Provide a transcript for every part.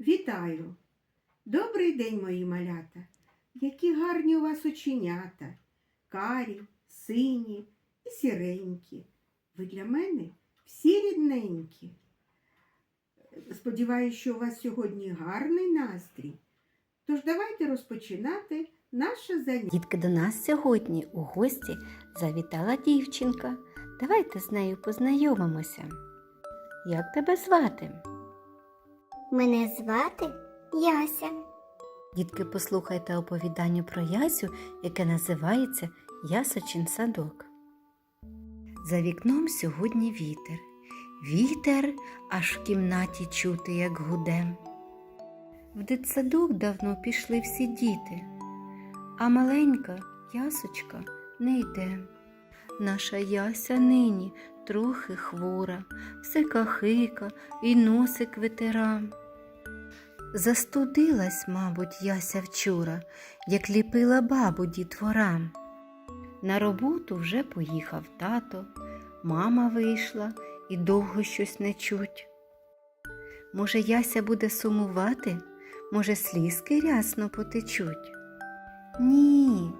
Вітаю! Добрий день, мої малята! Які гарні у вас оченята, карі, сині і сіренькі. Ви для мене всі рідненькі. Сподіваюсь, що у вас сьогодні гарний настрій. Тож давайте розпочинати наше заняття. Дітки до нас сьогодні у гості завітала дівчинка. Давайте з нею познайомимося. Як тебе звати? Мене звати Яся. Дітки, послухайте оповідання про Ясю, яке називається Ясочин садок. За вікном сьогодні вітер. Вітер аж в кімнаті чути, як гуде. В дитсадок давно пішли всі діти, а маленька ясочка не йде. Наша яся нині трохи хвора, все кахика і носик витира. Застудилась, мабуть, яся вчора, як ліпила бабу дітвора. На роботу вже поїхав тато, мама вийшла і довго щось не чуть. Може, яся буде сумувати, може, слізки рясно потечуть. Ні,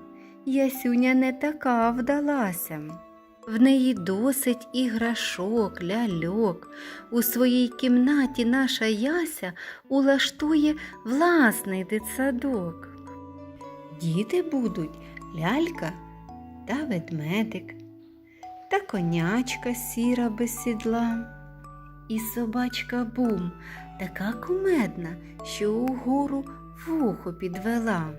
ясюня не така вдалася. В неї досить іграшок, ляльок. У своїй кімнаті наша яся улаштує власний дитсадок. Діти будуть лялька та ведмедик, та конячка сіра без сідла, і собачка бум, така кумедна, що угору вухо підвела.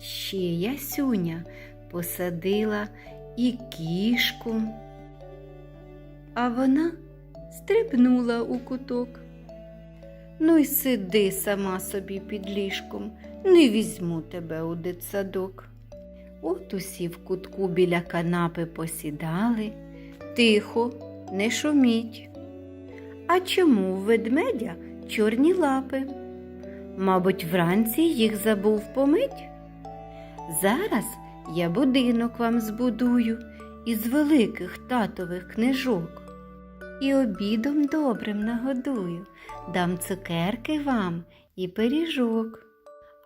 Ще ясюня посадила і кішку, а вона стрибнула у куток. Ну й сиди сама собі під ліжком, не візьму тебе у дитсадок. От усі в кутку біля канапи посідали, тихо, не шуміть. А чому у ведмедя чорні лапи? Мабуть, вранці їх забув помить? Зараз я будинок вам збудую із великих татових книжок. І обідом добрим нагодую, дам цукерки вам і пиріжок.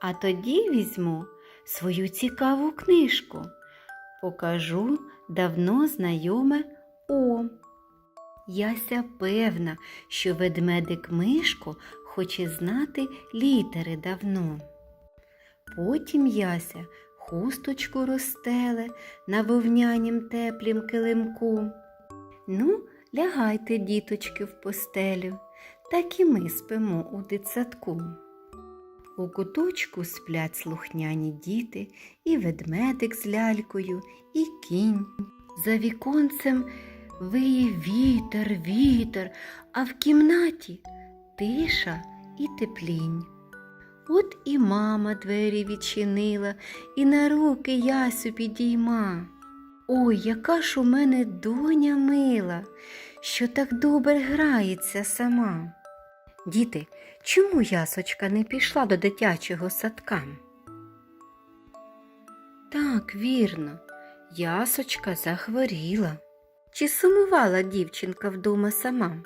А тоді візьму свою цікаву книжку, покажу давно знайоме О. Яся певна, що ведмедик мишко хоче знати літери давно. Потім Яся хусточку розстеле на вовнянім теплім килимку. Ну, лягайте, діточки, в постелю, так і ми спимо у дитсадку. У куточку сплять слухняні діти, і ведмедик з лялькою, і кінь. За віконцем виє вітер, вітер, а в кімнаті тиша і теплінь. От і мама двері відчинила і на руки Ясю підійма. Ой, яка ж у мене доня мила, що так добре грається сама. Діти, чому ясочка не пішла до дитячого садка? Так, вірно, ясочка захворіла. Чи сумувала дівчинка вдома сама?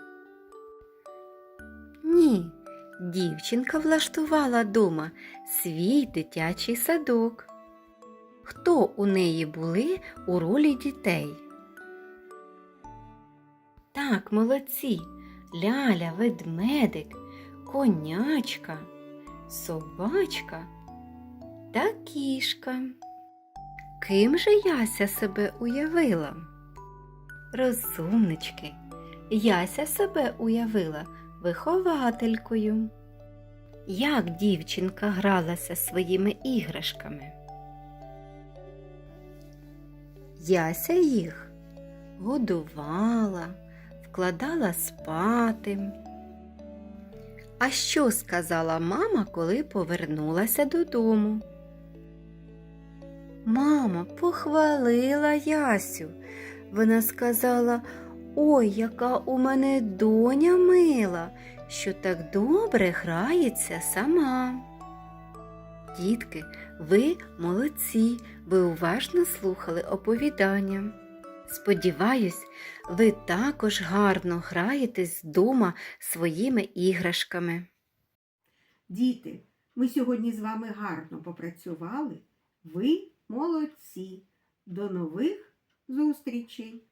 Ні, дівчинка влаштувала дома свій дитячий садок. Хто у неї були у ролі дітей? Так, молодці, ляля, ведмедик, конячка, собачка та кішка. Ким же Яся себе уявила? Розумнички, Яся себе уявила вихователькою. Як дівчинка гралася своїми іграшками? Яся їх годувала, вкладала спати. А що сказала мама, коли повернулася додому? Мама похвалила Ясю. Вона сказала, ой, яка у мене доня мила, що так добре грається сама. Дітки, ви молодці, ви уважно слухали оповідання. Сподіваюсь, ви також гарно граєтесь вдома своїми іграшками. Діти, ми сьогодні з вами гарно попрацювали. Ви молодці. До нових зустрічей!